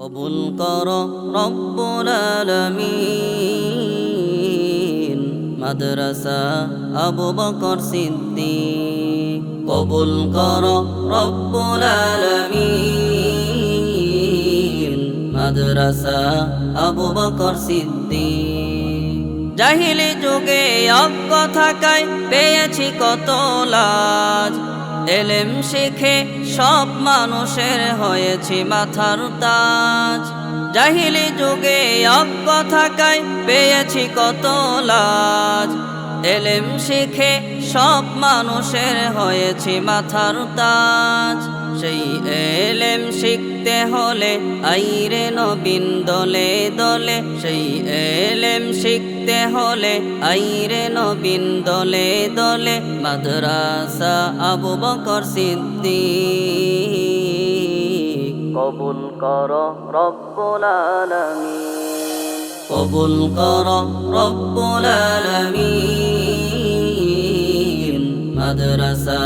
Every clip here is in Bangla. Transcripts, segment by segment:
কবুল কর রব্বুল আলামিন। মাদ্রাসা আবু বকর সিদ্দিক। কবুল কর রব্বুল আলামিন। মাদ্রাসা আবু বকর সিদ্দিক। জাহিলি যুগে অজ্ঞ থাকায় পেয়েছি কত লাজ। এলেম শিখে সব মানুষের হয়েছি মাথার তাজ। জাহিলি যুগে অজ্ঞ থাকায় পেয়েছি কত লাজ। এলেম শিখে সব মানুষের হয়েছি মাথার তাজ। সেই এলেম শিখতে হলে আইরে নবীন দলে দলে। সেই এলেম শিখতে হলে আইরে নবীন দলে দলে। মাদ্রাসা আবু বকর সিদ্দিক। কবুল কর রব্বুল কবুল কর রব্বুল আলামিন মাদ্রাসা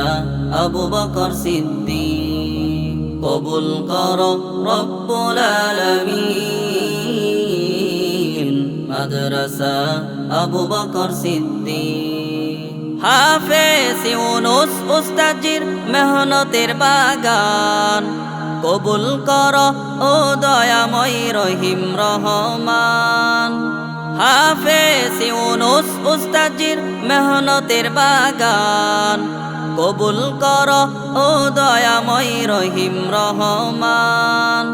আবু বকর সিদ্দিক কবুল কর রব্বুল আলামিন মাদ্রাসা আবু বকর সিদ্দিক হাফেজ ইউনুস উস্তাজির মেহনতের বাগান। কবুল কর, ও দয়াময় রহিম রহমান। হাফেজ ইউনুস উস্তাজির মেহনতের বাগান। কবুল কর, ও দয়াময় রহিম রহমান।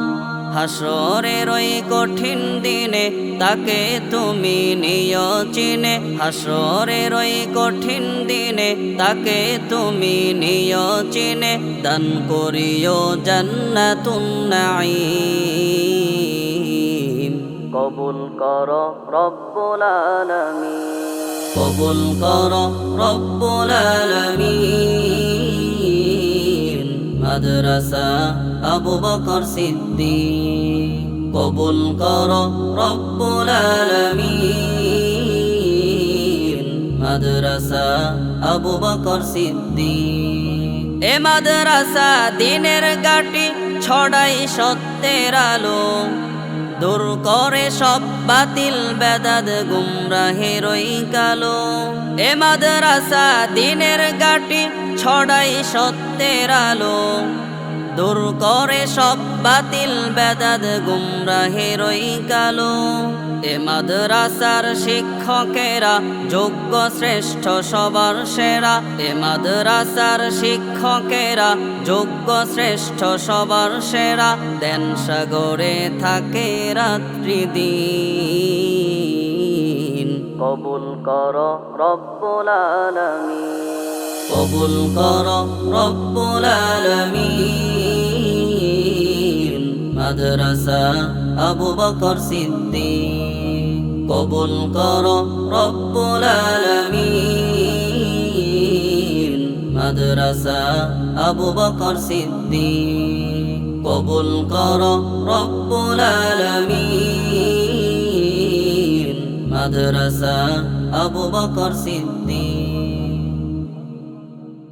হাসরের ওই কঠিন দিনে তাকে তুমি নিয় চিনে। হাসরের ওই কঠিন দিনে তাকে তুমি নিয় চিনে। দান করিও জান্নাতুন নাঈম। কবুল কর রব্বুল আলামিন। কবুল কর রব্বুল আলামিন। মাদ্রাসা আবু বকর সিদ্দিক। কবুল কর রব্বুল আলামিন। মাদ্রাসা আবু বকর সিদ্দিক। এ মাদ্রাসা দিনের গাটি, ছড়াই সত্যের আলো। দূর করে সব বাতিল বেদাদ গুমরাহের রই কালো। এ মাদ্রাসা দিনের গাটি ছড়াই সত্যের আলো। দূর করে সব বাতিল বেদাদ গুমরাহের ওই কালো। এ মাদ্রাসার শিক্ষকেরা যোগ্য শ্রেষ্ঠ সবার সেরা। এ মাদ্রাসার শিক্ষকেরা যোগ্য শ্রেষ্ঠ সবার সেরা। দেন সাগরে থাকে রাত্রি দিন। কবুল কর রব্বুল আলামিন। কবুল কর রব্বুল আলামিন। মাদ্রাসা আবু বকর সিদ্দিক। কবুল কর রব্বুল আলামিন। মাদ্রাসা আবু বকর সিদ্দিক। কবুল কর রব্বুল আলামিন। মাদ্রাসা আবু বকর সিদ্দিক।